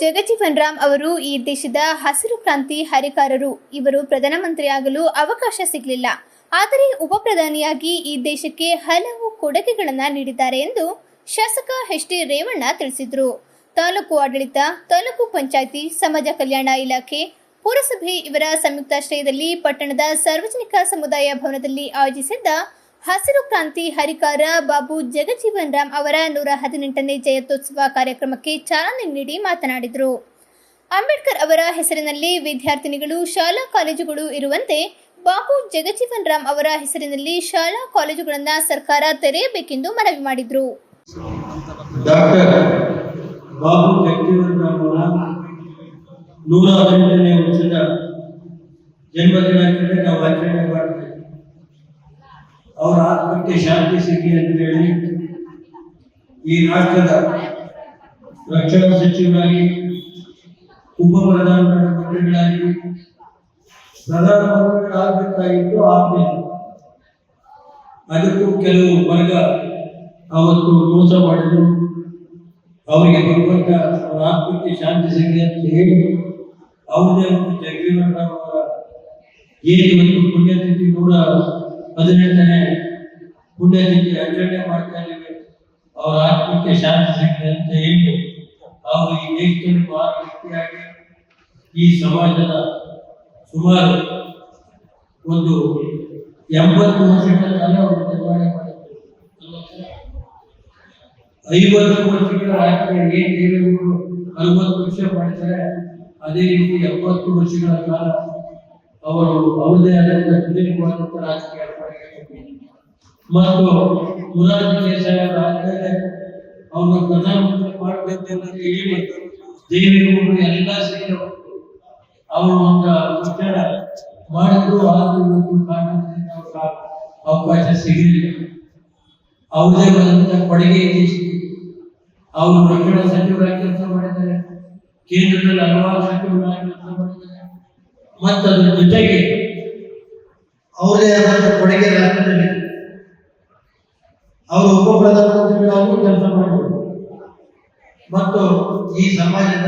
ಜಗಜೀವನ್ ರಾಮ್ ಅವರು ಈ ದೇಶದ ಹಸಿರು ಕ್ರಾಂತಿ ಹರಿಕಾರರು. ಇವರು ಪ್ರಧಾನಮಂತ್ರಿಯಾಗಲು ಅವಕಾಶ ಸಿಗಲಿಲ್ಲ. ಆದರೆ ಉಪ ಪ್ರಧಾನಿಯಾಗಿ ಈ ದೇಶಕ್ಕೆ ಹಲವು ಕೊಡುಗೆಗಳನ್ನು ನೀಡಿದ್ದಾರೆ ಎಂದು ಶಾಸಕ ಎಚ್ ಡಿ ರೇವಣ್ಣ ತಿಳಿಸಿದರು. ತಾಲೂಕು ಆಡಳಿತ, ತಾಲೂಕು ಪಂಚಾಯಿತಿ, ಸಮಾಜ ಕಲ್ಯಾಣ ಇಲಾಖೆ, ಪುರಸಭೆ ಇವರ ಸಂಯುಕ್ತಾಶ್ರಯದಲ್ಲಿ ಪಟ್ಟಣದ ಸಾರ್ವಜನಿಕ ಸಮುದಾಯ ಭವನದಲ್ಲಿ ಆಯೋಜಿಸಿದ್ದ ಹಸಿರು ಕ್ರಾಂತಿ ಹರಿಕಾರ ಬಾಬು ಜಗಜೀವನ್ ರಾಮ್ ಅವರ ನೂರ ಹದಿನೆಂಟನೇ ಜಯಂತ್ಯೋತ್ಸವ ಕಾರ್ಯಕ್ರಮಕ್ಕೆ ಚಾಲನೆ ನೀಡಿ ಮಾತನಾಡಿದರು. ಅಂಬೇಡ್ಕರ್ ಅವರ ಹೆಸರಿನಲ್ಲಿ ವಿದ್ಯಾರ್ಥಿನಿಗಳು, ಶಾಲಾ ಕಾಲೇಜುಗಳು ಇರುವಂತೆ ಬಾಬು ಜಗಜೀವನ್ ರಾಮ್ ಅವರ ಹೆಸರಿನಲ್ಲಿ ಶಾಲಾ ಕಾಲೇಜುಗಳನ್ನು ಸರ್ಕಾರ ತೆರೆಯಬೇಕೆಂದು ಮನವಿ ಮಾಡಿದರು. ಬಾಬು ರಾಮ್ ನೂರ ಹದಿನೆಂಟನೇ ವರ್ಷದ ಮಾಡ್ತೇವೆ ಅವರ ಆತ್ಮಕ್ಕೆ ಶಾಂತಿ ಸಿಗಲಿ ಅಂತ ಹೇಳಿ ಈ ರಾಷ್ಟ್ರದ ರಕ್ಷಣಾ ಸಚಿವರಾಗಿ ಉಪ ಪ್ರಧಾನಮಂತ್ರಿಗಳಾಗಿ ಪ್ರಧಾನಮಂತ್ರಿಗಳಾಗಬೇಕಾಗಿತ್ತು ಆಗಲಿಲ್ಲ ಅದಕ್ಕೂ ಕೆಲವು ವರ್ಗ ಅವತ್ತು ಮೋಸ ಮಾಡಿದ್ರು ಅವರಿಗೆ ಭಗವಂತ ಅವರ ಆತ್ಮಕ್ಕೆ ಶಾಂತಿ ಸಿಗಲಿ ಅಂತ ಹೇಳಿ ಅವ್ರದೇ ಒಂದು ಜಗಜೀವನ್ ರಾಮ್ ಅವರ ಏನು ಇವತ್ತು ಪುಣ್ಯತಿಥಿ ನೂರ ಹದಿನೆಂಟನೇ ಪುಣ್ಯತಿಥಿ ಆಚರಣೆ ಮಾಡ್ತಾ ಇದ್ದೀವಿ. ಅವರ ಆತ್ಮಕ್ಕೆ ಶಾಂತಿ ಸಿಗಲಿ ಅಂತ ಹೇಳಿ ಅವರು ಈ ದೇಶದಲ್ಲಿ ಮಹಾನ್ ವ್ಯಕ್ತಿಯಾಗಿ ಈ ಸಮಾಜದ ಸುಮಾರು ಒಂದು ಎಂಬತ್ತು ವರ್ಷಗಳ ಕಾಲ ಅವರು ನಿರ್ವಹಣೆ ಮಾಡಿದ್ರು. ಐವತ್ತು ವರ್ಷಗಳ ಆಯ್ಕೆ ಏನ್ ದೇವೇಗೌಡರು ಅರವತ್ತು ವರ್ಷ ಮಾಡಿದ್ದಾರೆ, ಅದೇ ರೀತಿ ಎಪ್ಪತ್ತು ವರ್ಷಗಳ ಕಾಲ ಅವರು ಅವರದೇ ಆದಂತಹ ಸುದೀರ್ಘವಾದಂತ ರಾಜಕೀಯ. ಮತ್ತು ಮುರಾರ್ಜಿ ದೇಸಾಯಿ ಅವರ ಆದ್ಮೇಲೆ ಅವರು ಪ್ರಧಾನಮಂತ್ರಿ ಮಾಡಬೇಕು ಅಂತ ಹೇಳಿ ದೇವೇಗೌಡರು ಎಲ್ಲ ಸೇರಿ ಅವರು ಒಂದು ವಿಚಾರ ಮಾಡಿದ್ರು. ಆದ್ರೂ ಇವತ್ತು ಕಾರಣದಿಂದ ಅವಕಾಶ ಸಿಗಲಿಲ್ಲ. ಅವರದೇ ಬಂದಂತ ಕೊಡುಗೆ ದೇಶಕ್ಕೆ ಅವರು ರಕ್ಷಣಾ ಸಚಿವರಾಗಿ ಕೆಲಸ ಮಾಡಿದ್ದಾರೆ. ಕೇಂದ್ರದಲ್ಲಿ ಹಲವಾರು ಸಚಿವರಾಗಿ ಕೆಲಸ ಮಾಡಿದ್ದಾರೆ. ಮತ್ತು ಜೊತೆಗೆ ಅವರೇ ಆದಂತ ಕೊಡುಗೆ ರಾಜ್ಯದಲ್ಲಿ ಅವರು ಉಪಪ್ರಧಾನಮಂತ್ರಿಗಳಾಗೂ ಕೆಲಸ ಮಾಡಿದರು ಮತ್ತು ಈ ಸಮಾಜದ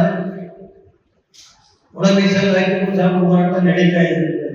ಒಳ ಮೀಸಲಾಗಿ ಹೋರಾಟ ನಡೀತಾ ಇದೆ.